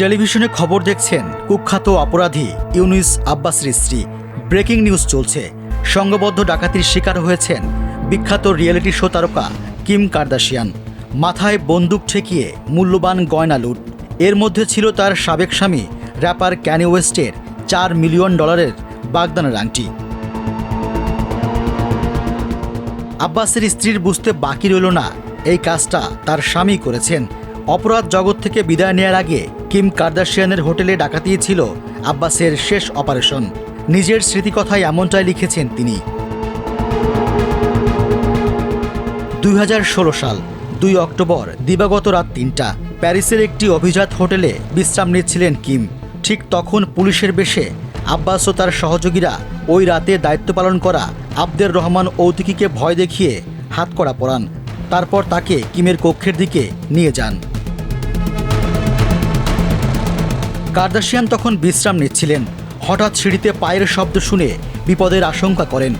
টেলিভিশনে খবর দেখছেন কুখ্যাত অপরাধী ইউনুস আব্বাসের স্ত্রী। ব্রেকিং নিউজ চলছে। সংঘবদ্ধ ডাকাতির শিকার হয়েছেন বিখ্যাত রিয়েলিটি শো তারকা কিম কার্দাশিয়ান। মাথায় বন্দুক ঠেকিয়ে মূল্যবান গয়না লুট। এর মধ্যে ছিল তার সাবেক স্বামী, র্যাপার ক্যানি ওয়েস্টের চার মিলিয়ন ডলারের বাগদানের আংটি। আব্বাসের স্ত্রীর বুঝতে বাকি রইল না। এই কাজটা তার স্বামী করেছেন। অপরাধ জগৎ থেকে বিদায় নেয়ার আগে কিম কার্দাশিয়ানের হোটেলে ডাকাতি ছিল আব্বাসের শেষ অপারেশন। নিজের স্মৃতিকথায় এমনটাই লিখেছেন তিনি। দুই হাজার ষোলো সাল, দুই অক্টোবর, দিবাগত রাত তিনটা, প্যারিসের একটি অভিজাত হোটেলে বিশ্রাম নিচ্ছিলেন কিম। ঠিক তখন পুলিশের বেশে আব্বাস ও তার সহযোগীরা ওই রাতে দায়িত্ব পালন করা আব্দের রহমান ঔতিকিকে ভয় দেখিয়ে হাতকড়া পরান তারপর তাকে কিমের কক্ষের দিকে নিয়ে যান। কার্দাশিয়ান তখন বিশ্রাম নিচ্ছিলেন। হঠাৎ সিঁড়িতে পায়ের শব্দ শুনে বিপদের আশঙ্কা করেন।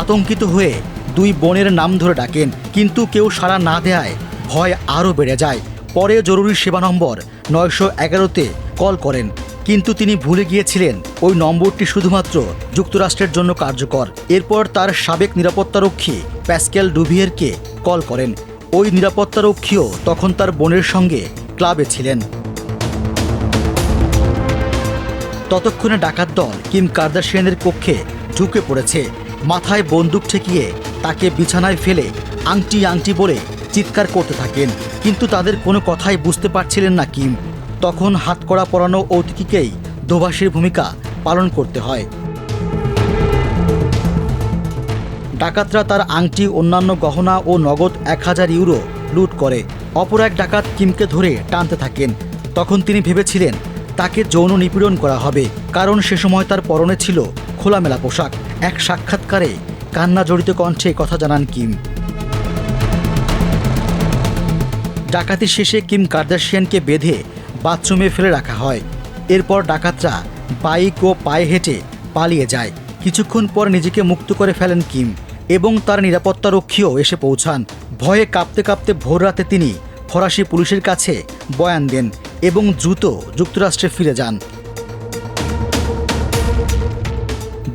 আতঙ্কিত হয়ে দুই বোনের নাম ধরে ডাকেন, কিন্তু কেউ সাড়া না দেয়ায় ভয় আরও বেড়ে যায়। পরে জরুরি সেবা নম্বর নয়শো এগারোতে কল করেন, কিন্তু তিনি ভুলে গিয়েছিলেন ওই নম্বরটি শুধুমাত্র যুক্তরাষ্ট্রের জন্য কার্যকর। এরপর তার সাবেক নিরাপত্তারক্ষী প্যাসকেল ডুভিয়েরকে কল করেন। ওই নিরাপত্তারক্ষীও তখন তার বোনের সঙ্গে ক্লাবে ছিলেন। ততক্ষণে ডাকাত দল কিম কার্দাশিয়ানের কক্ষে ঢুকে পড়েছে। মাথায় বন্দুক ঠেকিয়ে তাকে বিছানায় ফেলে আংটি আংটি বলে চিৎকার করতে থাকেন। কিন্তু তাদের কোনো কথাই বুঝতে পারছিলেন না কিম। তখন হাতকড়া পরানো অতিথিকেই দোভাষীর ভূমিকা পালন করতে হয়। ডাকাতরা তার আংটি, অন্যান্য গহনা ও নগদ এক হাজার ইউরো লুট করে। অপর এক ডাকাত কিমকে ধরে টানতে থাকেন। তখন তিনি ভেবেছিলেন তাকে যৌন নিপীড়ন করা হবে, কারণ সে সময় তার পরনে ছিল খোলামেলা পোশাক। এক সাক্ষাৎকারে কান্না জড়িত কণ্ঠে কথা জানান কিম। ডাকাতি শেষে কিম কার্দাশিয়ানকে বেঁধে বাথরুমে ফেলে রাখা হয়। এরপর ডাকাতরা বাইক ও পায়ে হেঁটে পালিয়ে যায়। কিছুক্ষণ পর নিজেকে মুক্ত করে ফেলেন কিম এবং তার নিরাপত্তারক্ষীও এসে পৌঁছান। ভয়ে কাঁপতে কাঁপতে ভোর রাতে তিনি ফরাসি পুলিশের কাছে বয়ান দেন। এবং দ্রুত যুক্তরাষ্ট্রে ফিরে যান।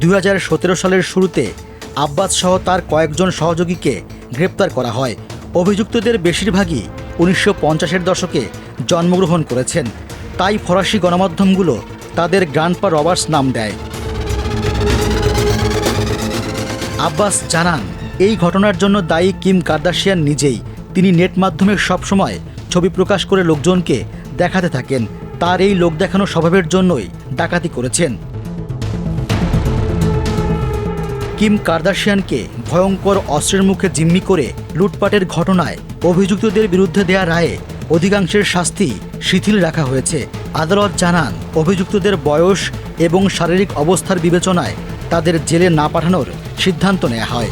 দু হাজার সতেরো সালের শুরুতে আব্বাস সহ তার কয়েকজন সহযোগীকে গ্রেপ্তার করা হয়। অভিযুক্তদের বেশিরভাগই উনিশশো পঞ্চাশের দশকে জন্মগ্রহণ করেছেন। তাই ফরাসি গণমাধ্যমগুলো তাদের গ্রান্ডপা রবার্টস নাম দেয়। আব্বাস জানান, এই ঘটনার জন্য দায়ী কিম কার্দাশিয়ান নিজেই। তিনি নেট মাধ্যমে সবসময় ছবি প্রকাশ করে লোকজনকে দেখাতে থাকেন। তার এই লোক দেখানো স্বভাবের জন্যই ডাকাতি করেছেন। কিম কার্দাশিয়ানকে ভয়ঙ্কর অস্ত্রের মুখে জিম্মি করে লুটপাটের ঘটনায় অভিযুক্তদের বিরুদ্ধে দেয়া রায়ে অধিকাংশের শাস্তি শিথিল রাখা হয়েছে। আদালত জানান, অভিযুক্তদের বয়স এবং শারীরিক অবস্থার বিবেচনায় তাদের জেলে না পাঠানোর সিদ্ধান্ত নেওয়া হয়।